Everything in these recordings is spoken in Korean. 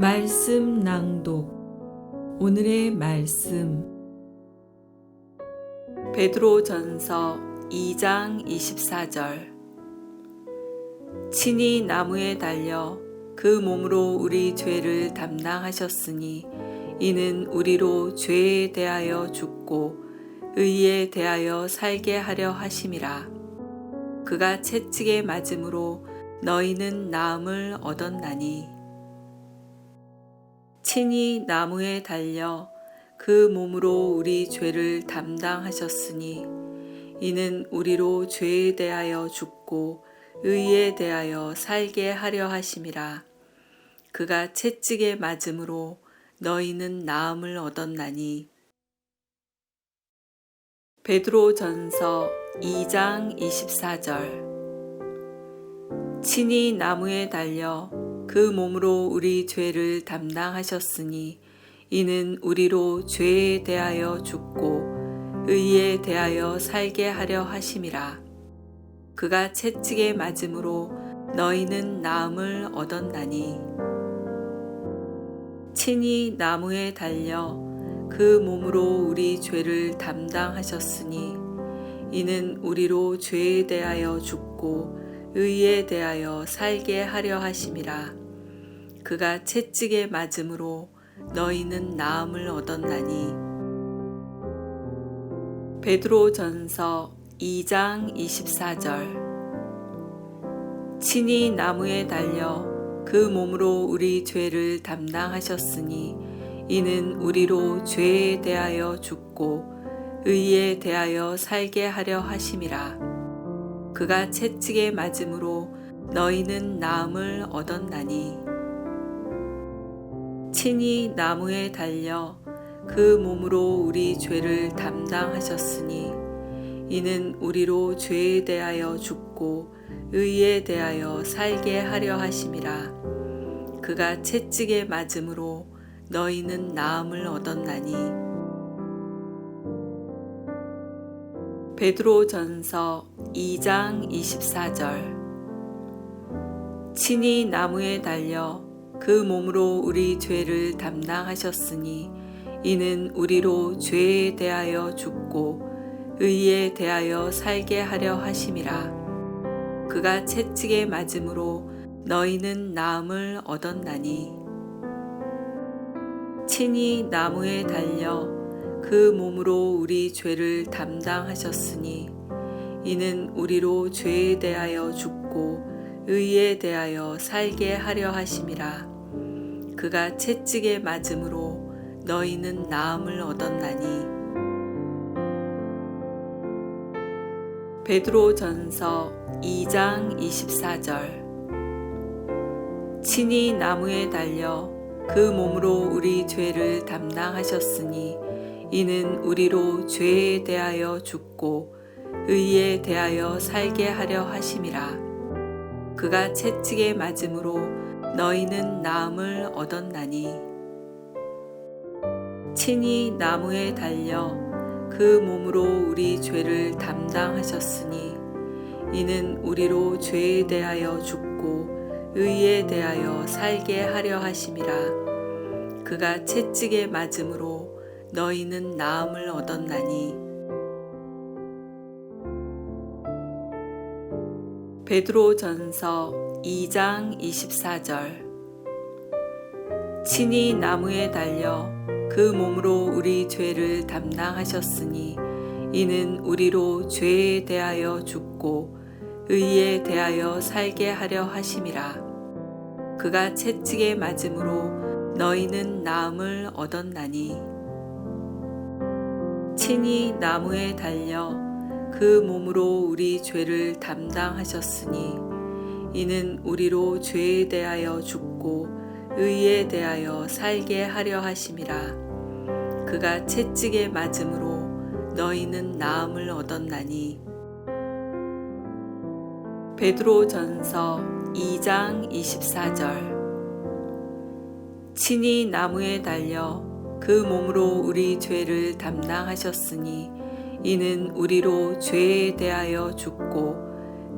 말씀 낭독. 오늘의 말씀. 베드로 전서 2장 24절. 친히 나무에 달려 그 몸으로 우리 죄를 담당하셨으니 이는 우리로 죄에 대하여 죽고 의에 대하여 살게 하려 하심이라. 그가 채찍에 맞음으로 너희는 나음을 얻었나니 친히 나무에 달려 그 몸으로 우리 죄를 담당하셨으니 이는 우리로 죄에 대하여 죽고 의에 대하여 살게 하려 하심이라. 그가 채찍에 맞음으로 너희는 나음을 얻었나니. 베드로 전서 2장 24절. 친히 나무에 달려 그 몸으로 우리 죄를 담당하셨으니 이는 우리로 죄에 대하여 죽고 의에 대하여 살게 하려 하심이라. 그가 채찍에 맞음으로 너희는 나음을 얻었나니. 친히 나무에 달려 그 몸으로 우리 죄를 담당하셨으니 이는 우리로 죄에 대하여 죽고 의에 대하여 살게 하려 하심이라. 그가 채찍에 맞음으로 너희는 나음을 얻었나니. 베드로 전서 2장 24절 친히 나무에 달려 그 몸으로 우리 죄를 담당하셨으니 이는 우리로 죄에 대하여 죽고 의에 대하여 살게 하려 하심이라. 그가 채찍에 맞음으로 너희는 나음을 얻었나니. 친히 나무에 달려 그 몸으로 우리 죄를 담당하셨으니 이는 우리로 죄에 대하여 죽고 의에 대하여 살게 하려 하심이라. 그가 채찍에 맞음으로 너희는 나음을 얻었나니. 베드로 전서 2장 24절. 친히 나무에 달려 그 몸으로 우리 죄를 담당하셨으니 이는 우리로 죄에 대하여 죽고 의에 대하여 살게 하려 하심이라. 그가 채찍에 맞음으로 너희는 나음을 얻었나니. 친히 나무에 달려 그 몸으로 우리 죄를 담당하셨으니 이는 우리로 죄에 대하여 죽고 의에 대하여 살게 하려 하심이라. 그가 채찍에 맞음으로 너희는 나음을 얻었나니. 베드로 전서 2장 24절 친히 나무에 달려 그 몸으로 우리 죄를 담당하셨으니 이는 우리로 죄에 대하여 죽고 의에 대하여 살게 하려 하심이라. 그가 채찍에 맞음으로 너희는 나음을 얻었나니. 친히 나무에 달려 그 몸으로 우리 죄를 담당하셨으니 이는 우리로 죄에 대하여 죽고 의에 대하여 살게 하려 하심이라. 그가 채찍에 맞음으로 너희는 나음을 얻었나니. 베드로 전서 2장 24절. 친히 나무에 달려 그 몸으로 우리 죄를 담당하셨으니 이는 우리로 죄에 대하여 죽고 의에 대하여 살게 하려 하심이라. 그가 채찍에 맞음으로 너희는 나음을 얻었나니. 친히 나무에 달려 그 몸으로 우리 죄를 담당하셨으니 이는 우리로 죄에 대하여 죽고 의에 대하여 살게 하려 하심이라. 그가 채찍에 맞음으로 너희는 나음을 얻었나니. 베드로 전서 2장 24절. 친히 나무에 달려 그 몸으로 우리 죄를 담당하셨으니 이는 우리로 죄에 대하여 죽고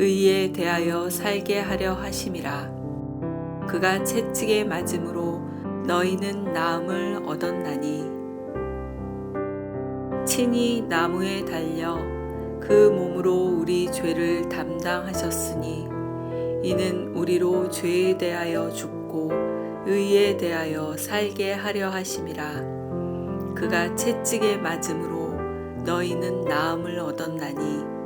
의에 대하여 살게 하려 하심이라. 그가 채찍에 맞음으로 너희는 나음을 얻었나니. 친히 나무에 달려 그 몸으로 우리 죄를 담당하셨으니 이는 우리로 죄에 대하여 죽고 의에 대하여 살게 하려 하심이라. 그가 채찍에 맞음으로 너희는 나음을 얻었나니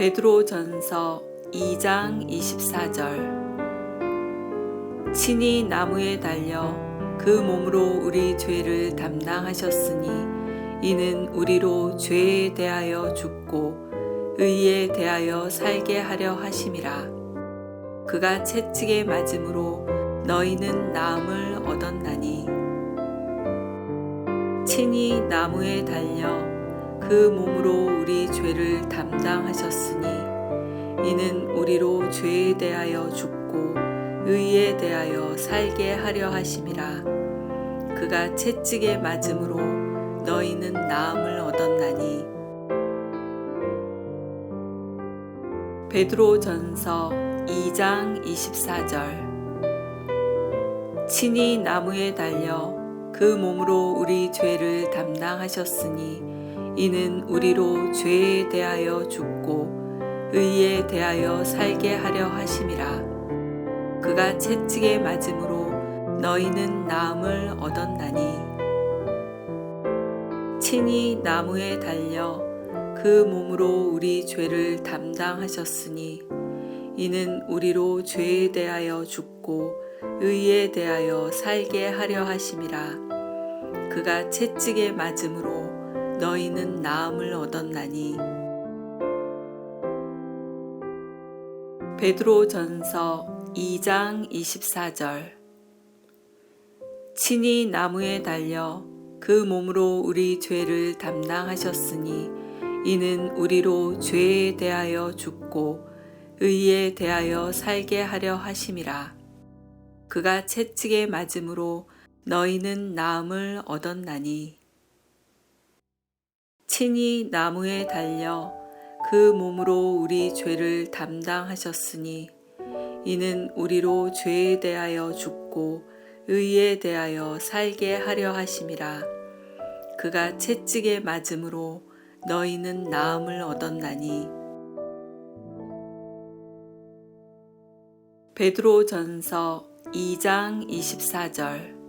베드로 전서 2장 24절. 친히 나무에 달려 그 몸으로 우리 죄를 담당하셨으니 이는 우리로 죄에 대하여 죽고 의에 대하여 살게 하려 하심이라. 그가 채찍에 맞음으로 너희는 나음을 얻었나니. 친히 나무에 달려 그 몸으로 우리 죄를 담당하셨으니 이는 우리로 죄에 대하여 죽고 의에 대하여 살게 하려 하심이라. 그가 채찍에 맞음으로 너희는 나음을 얻었나니. 베드로 전서 2장 24절. 친히 나무에 달려 그 몸으로 우리 죄를 담당하셨으니 이는 우리로 죄에 대하여 죽고 의에 대하여 살게 하려 하심이라. 그가 채찍에 맞음으로 너희는 나음을 얻었나니. 친히 나무에 달려 그 몸으로 우리 죄를 담당하셨으니 이는 우리로 죄에 대하여 죽고 의에 대하여 살게 하려 하심이라. 그가 채찍에 맞음으로 너희는 나음을 얻었나니. 베드로 전서 2장 24절. 친히 나무에 달려 그 몸으로 우리 죄를 담당하셨으니 이는 우리로 죄에 대하여 죽고 의에 대하여 살게 하려 하심이라. 그가 채찍에 맞음으로 너희는 나음을 얻었나니 친히 나무에 달려 그 몸으로 우리 죄를 담당하셨으니 이는 우리로 죄에 대하여 죽고 의에 대하여 살게 하려 하심이라. 그가 채찍에 맞음으로 너희는 나음을 얻었나니. 베드로 전서 2장 24절.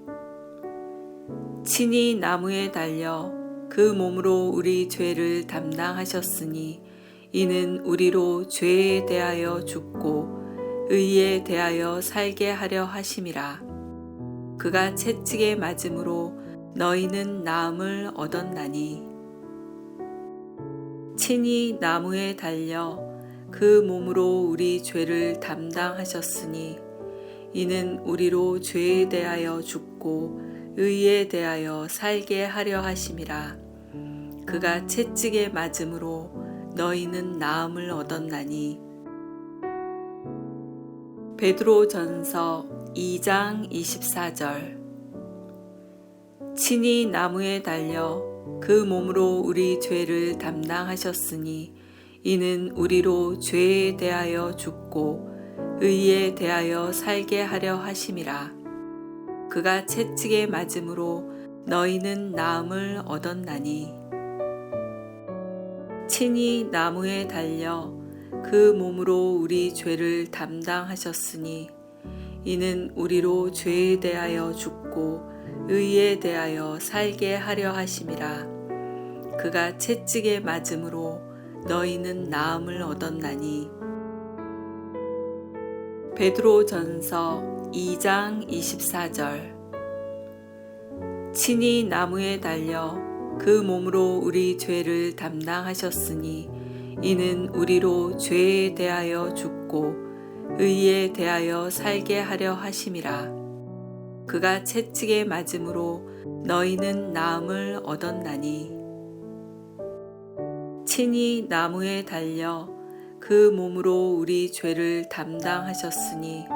친히 나무에 달려 그 몸으로 우리 죄를 담당하셨으니 이는 우리로 죄에 대하여 죽고 의에 대하여 살게 하려 하심이라. 그가 채찍에 맞음으로 너희는 나음을 얻었나니. 친히 나무에 달려 그 몸으로 우리 죄를 담당하셨으니 이는 우리로 죄에 대하여 죽고 의에 대하여 살게 하려 하심이라. 그가 채찍에 맞음으로 너희는 나음을 얻었나니. 베드로 전서 2장 24절. 친히 나무에 달려 그 몸으로 우리 죄를 담당하셨으니 이는 우리로 죄에 대하여 죽고 의에 대하여 살게 하려 하심이라 그가 채찍에 맞음으로 너희는 나음을 얻었나니. 친히 나무에 달려 그 몸으로 우리 죄를 담당하셨으니 이는 우리로 죄에 대하여 죽고 의에 대하여 살게 하려 하심이라. 그가 채찍에 맞음으로 너희는 나음을 얻었나니 베드로 전서 2장 24절. 친히 나무에 달려 그 몸으로 우리 죄를 담당하셨으니 이는 우리로 죄에 대하여 죽고 의에 대하여 살게 하려 하심이라. 그가 채찍에 맞음으로 너희는 나음을 얻었나니. 친히 나무에 달려 그 몸으로 우리 죄를 담당하셨으니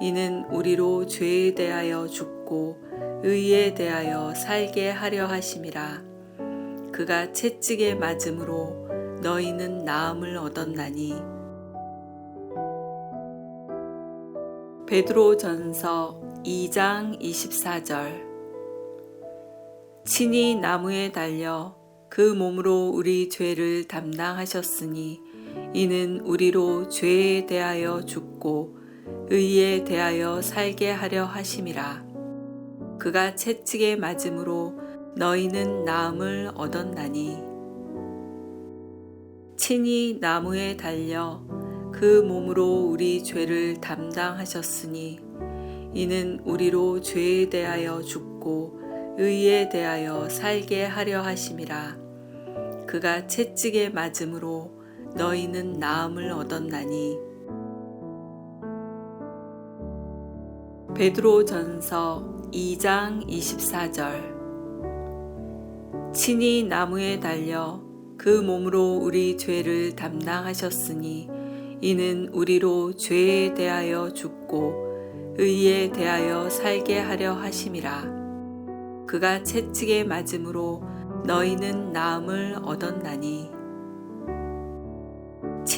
이는 우리로 죄에 대하여 죽고 의에 대하여 살게 하려 하심이라. 그가 채찍에 맞음으로 너희는 나음을 얻었나니. 베드로전서 2장 24절. 친히 나무에 달려 그 몸으로 우리 죄를 담당하셨으니 이는 우리로 죄에 대하여 죽고 의에 대하여 살게 하려 하심이라. 그가 채찍에 맞음으로 너희는 나음을 얻었나니. 친히 나무에 달려 그 몸으로 우리 죄를 담당하셨으니 이는 우리로 죄에 대하여 죽고 의에 대하여 살게 하려 하심이라. 그가 채찍에 맞음으로 너희는 나음을 얻었나니. 베드로전서 2장 24절. 친히 나무에 달려 그 몸으로 우리 죄를 담당하셨으니 이는 우리로 죄에 대하여 죽고 의에 대하여 살게 하려 하심이라. 그가 채찍에 맞음으로 너희는 나음을 얻었나니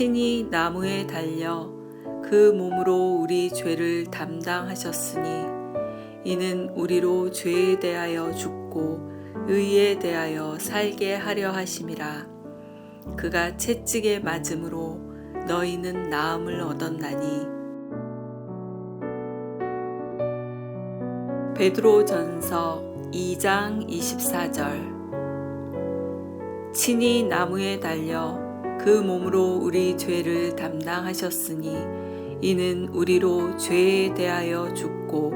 친히 나무에 달려 그 몸으로 우리 죄를 담당하셨으니 이는 우리로 죄에 대하여 죽고 의에 대하여 살게 하려 하심이라. 그가 채찍에 맞음으로 너희는 나음을 얻었나니. 베드로전서 2장 24절. 친히 나무에 달려 그 몸으로 우리 죄를 담당하셨으니 이는 우리로 죄에 대하여 죽고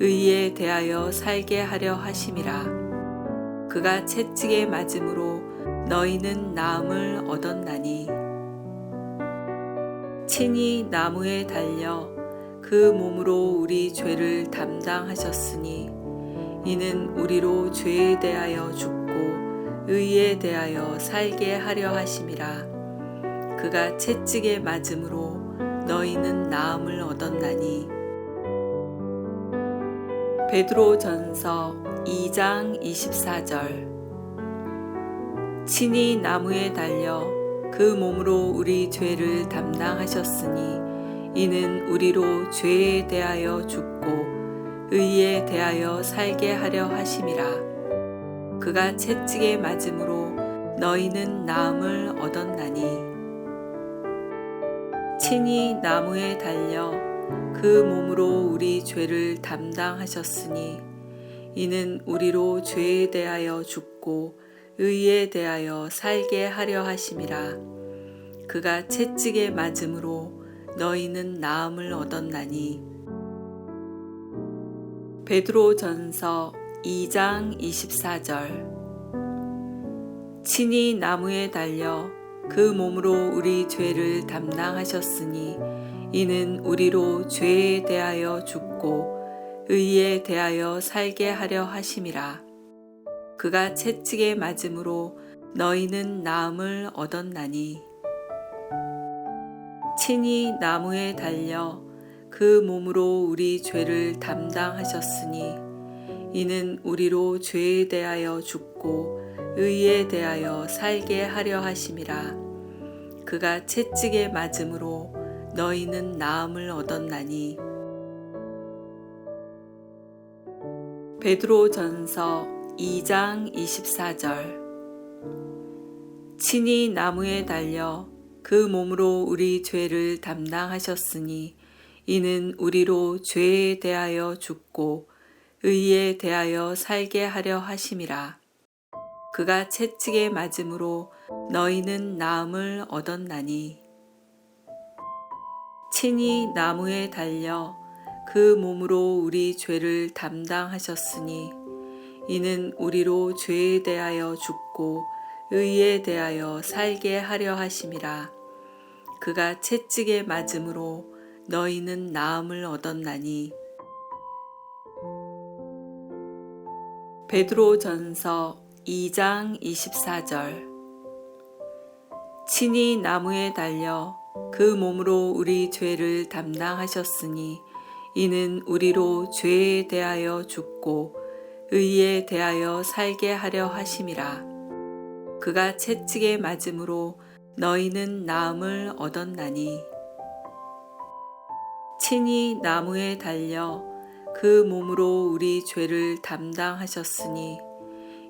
의에 대하여 살게 하려 하심이라. 그가 채찍에 맞음으로 너희는 나음을 얻었나니. 친히 나무에 달려 그 몸으로 우리 죄를 담당하셨으니 이는 우리로 죄에 대하여 죽고 의에 대하여 살게 하려 하심이라 그가 채찍에 맞음으로 너희는 나음을 얻었나니. 베드로 전서 2장 24절. 친히 나무에 달려 그 몸으로 우리 죄를 담당하셨으니 이는 우리로 죄에 대하여 죽고 의에 대하여 살게 하려 하심이라. 그가 채찍에 맞음으로 너희는 나음을 얻었나니 친히 나무에 달려 그 몸으로 우리 죄를 담당하셨으니 이는 우리로 죄에 대하여 죽고 의에 대하여 살게 하려 하심이라. 그가 채찍에 맞음으로 너희는 나음을 얻었나니. 베드로전서 2장 24절. 친히 나무에 달려 그 몸으로 우리 죄를 담당하셨으니 이는 우리로 죄에 대하여 죽고 의에 대하여 살게 하려 하심이라. 그가 채찍에 맞음으로 너희는 나음을 얻었나니. 친히 나무에 달려 그 몸으로 우리 죄를 담당하셨으니 이는 우리로 죄에 대하여 죽고 의에 대하여 살게 하려 하심이라. 그가 채찍에 맞음으로 너희는 나음을 얻었나니. 베드로전서 2장 24절. 친히 나무에 달려 그 몸으로 우리 죄를 담당하셨으니 이는 우리로 죄에 대하여 죽고 의에 대하여 살게 하려 하심이라 그가 채찍에 맞음으로 너희는 나음을 얻었나니. 친히 나무에 달려 그 몸으로 우리 죄를 담당하셨으니 이는 우리로 죄에 대하여 죽고 의에 대하여 살게 하려 하심이라. 그가 채찍에 맞음으로 너희는 나음을 얻었나니. 베드로전서 2장 24절. 친히 나무에 달려 그 몸으로 우리 죄를 담당하셨으니 이는 우리로 죄에 대하여 죽고 의에 대하여 살게 하려 하심이라. 그가 채찍에 맞음으로 너희는 나음을 얻었나니. 친히 나무에 달려 그 몸으로 우리 죄를 담당하셨으니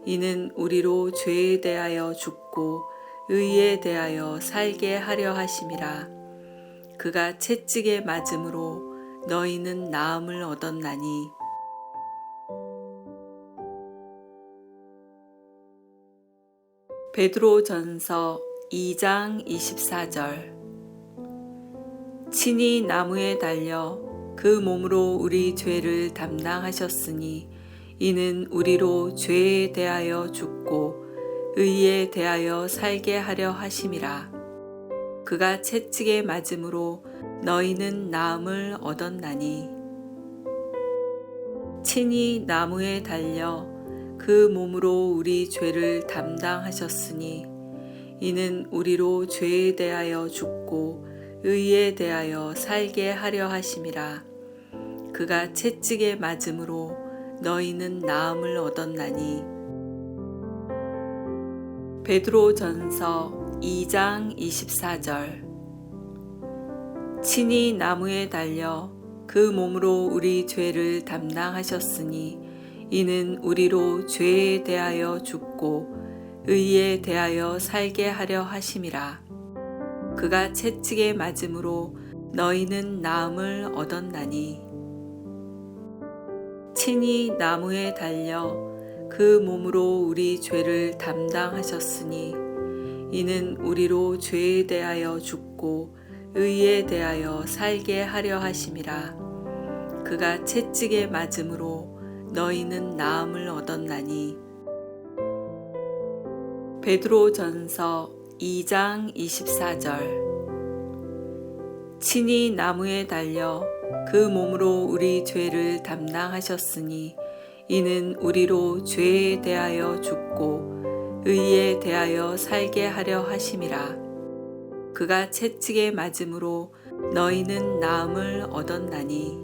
이는 우리로 죄에 대하여 죽고 의에 대하여 살게 하려 하심이라. 그가 채찍에 맞음으로 너희는 나음을 얻었나니. 베드로 전서 2장 24절. 친히 나무에 달려 그 몸으로 우리 죄를 담당하셨으니 이는 우리로 죄에 대하여 죽고 의에 대하여 살게 하려 하심이라. 그가 채찍에 맞음으로 너희는 나음을 얻었나니. 친히 나무에 달려 그 몸으로 우리 죄를 담당하셨으니 이는 우리로 죄에 대하여 죽고 의에 대하여 살게 하려 하심이라. 그가 채찍에 맞음으로 너희는 나음을 얻었나니. 베드로 전서 2장 24절. 친히 나무에 달려 그 몸으로 우리 죄를 담당하셨으니 이는 우리로 죄에 대하여 죽고 의에 대하여 살게 하려 하심이라. 그가 채찍에 맞음으로 너희는 나음을 얻었나니 친히 나무에 달려 그 몸으로 우리 죄를 담당하셨으니 이는 우리로 죄에 대하여 죽고 의에 대하여 살게 하려 하심이라. 그가 채찍에 맞음으로 너희는 나음을 얻었나니. 베드로 전서 2장 24절. 친히 나무에 달려 그 몸으로 우리 죄를 담당하셨으니 이는 우리로 죄에 대하여 죽고 의에 대하여 살게 하려 하심이라. 그가 채찍에 맞음으로 너희는 나음을 얻었나니.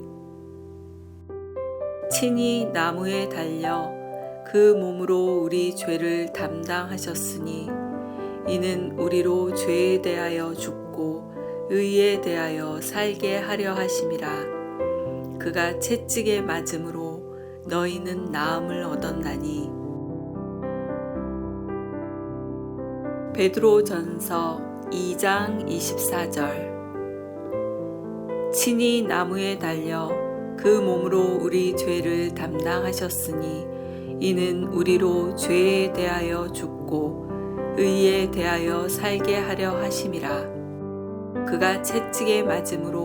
친히 나무에 달려 그 몸으로 우리 죄를 담당하셨으니 이는 우리로 죄에 대하여 죽고 의에 대하여 살게 하려 하심이라. 그가 채찍에 맞음으로 너희는 나음을 얻었나니. 베드로 전서 2장 24절. 친히 나무에 달려 그 몸으로 우리 죄를 담당하셨으니 이는 우리로 죄에 대하여 죽고 의에 대하여 살게 하려 하심이라 그가 채찍에 맞음으로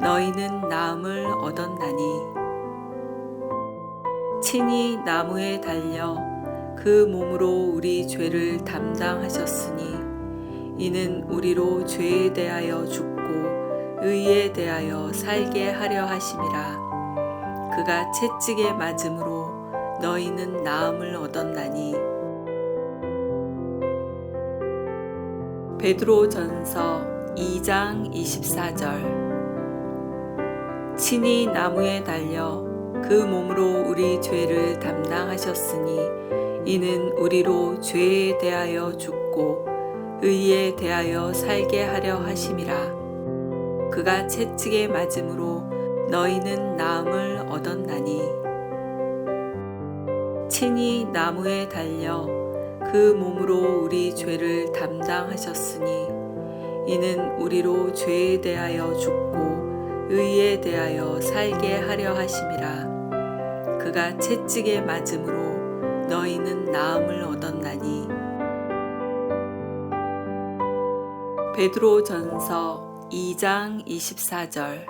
너희는 나음을 얻었나니. 친히 나무에 달려 그 몸으로 우리 죄를 담당하셨으니 이는 우리로 죄에 대하여 죽고 의에 대하여 살게 하려 하심이라. 그가 채찍에 맞음으로 너희는 나음을 얻었나니. 베드로 전서 2장 24절. 친히 나무에 달려 그 몸으로 우리 죄를 담당하셨으니 이는 우리로 죄에 대하여 죽고 의에 대하여 살게 하려 하심이라. 그가 채찍에 맞음으로 너희는 나음을 얻었나니. 친히 나무에 달려 그 몸으로 우리 죄를 담당하셨으니 이는 우리로 죄에 대하여 죽고 의에 대하여 살게 하려 하심이라. 그가 채찍에 맞음으로 너희는 나음을 얻었나니. 베드로 전서 2장 24절.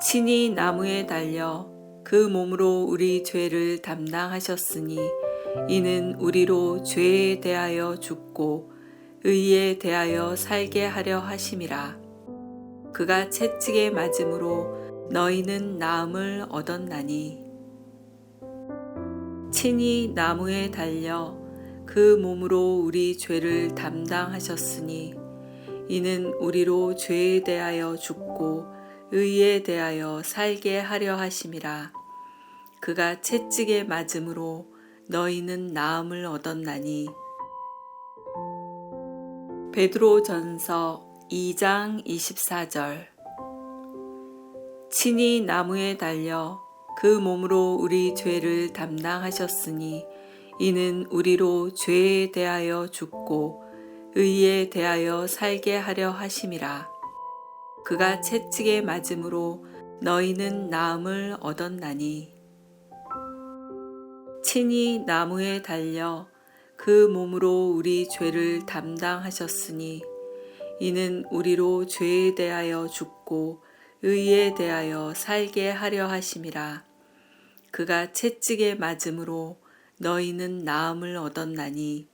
친히 나무에 달려 그 몸으로 우리 죄를 담당하셨으니 이는 우리로 죄에 대하여 죽고 의에 대하여 살게 하려 하심이라. 그가 채찍에 맞음으로 너희는 나음을 얻었나니. 친히 나무에 달려 그 몸으로 우리 죄를 담당하셨으니 이는 우리로 죄에 대하여 죽고 의에 대하여 살게 하려 하심이라. 그가 채찍에 맞음으로 너희는 나음을 얻었나니 베드로 전서 2장 24절 친히 나무에 달려 그 몸으로 우리 죄를 담당하셨으니 이는 우리로 죄에 대하여 죽고 의에 대하여 살게 하려 하심이라. 그가 채찍에 맞음으로 너희는 나음을 얻었나니 친히 나무에 달려 그 몸으로 우리 죄를 담당하셨으니 이는 우리로 죄에 대하여 죽고 의에 대하여 살게 하려 하심이라. 그가 채찍에 맞음으로 너희는 나음을 얻었나니.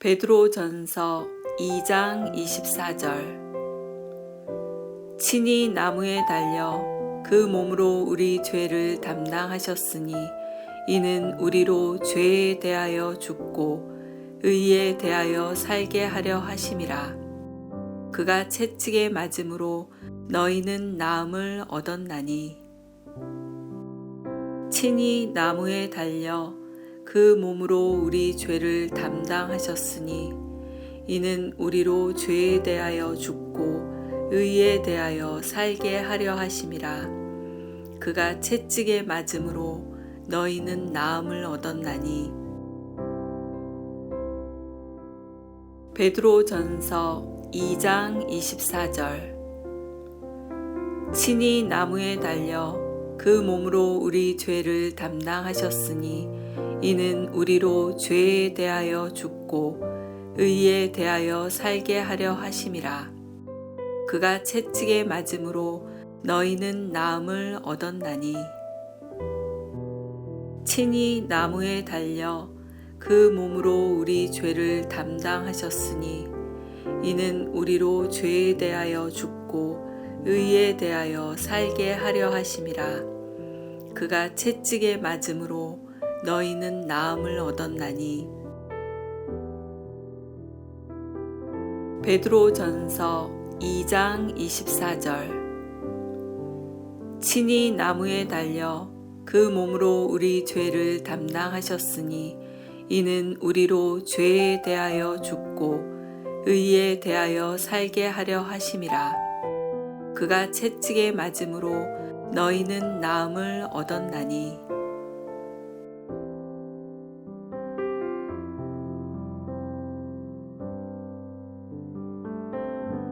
베드로 전서 2장 24절. 친히 나무에 달려 그 몸으로 우리 죄를 담당하셨으니 이는 우리로 죄에 대하여 죽고 의에 대하여 살게 하려 하심이라. 그가 채찍에 맞음으로 너희는 나음을 얻었나니. 친히 나무에 달려 그 몸으로 우리 죄를 담당하셨으니 이는 우리로 죄에 대하여 죽고 의에 대하여 살게 하려 하심이라. 그가 채찍에 맞음으로 너희는 나음을 얻었나니. 베드로 전서 2장 24절. 친히 나무에 달려 그 몸으로 우리 죄를 담당하셨으니 이는 우리로 죄에 대하여 죽고 의에 대하여 살게 하려 하심이라. 그가 채찍에 맞음으로 너희는 나음을 얻었나니 친히 나무에 달려 그 몸으로 우리 죄를 담당하셨으니 이는 우리로 죄에 대하여 죽고 의에 대하여 살게 하려 하심이라. 그가 채찍에 맞음으로 너희는 나음을 얻었나니. 베드로 전서 2장 24절. 친히 나무에 달려 그 몸으로 우리 죄를 담당하셨으니 이는 우리로 죄에 대하여 죽고 의에 대하여 살게 하려 하심이라. 그가 채찍에 맞음으로 너희는 나음을 얻었나니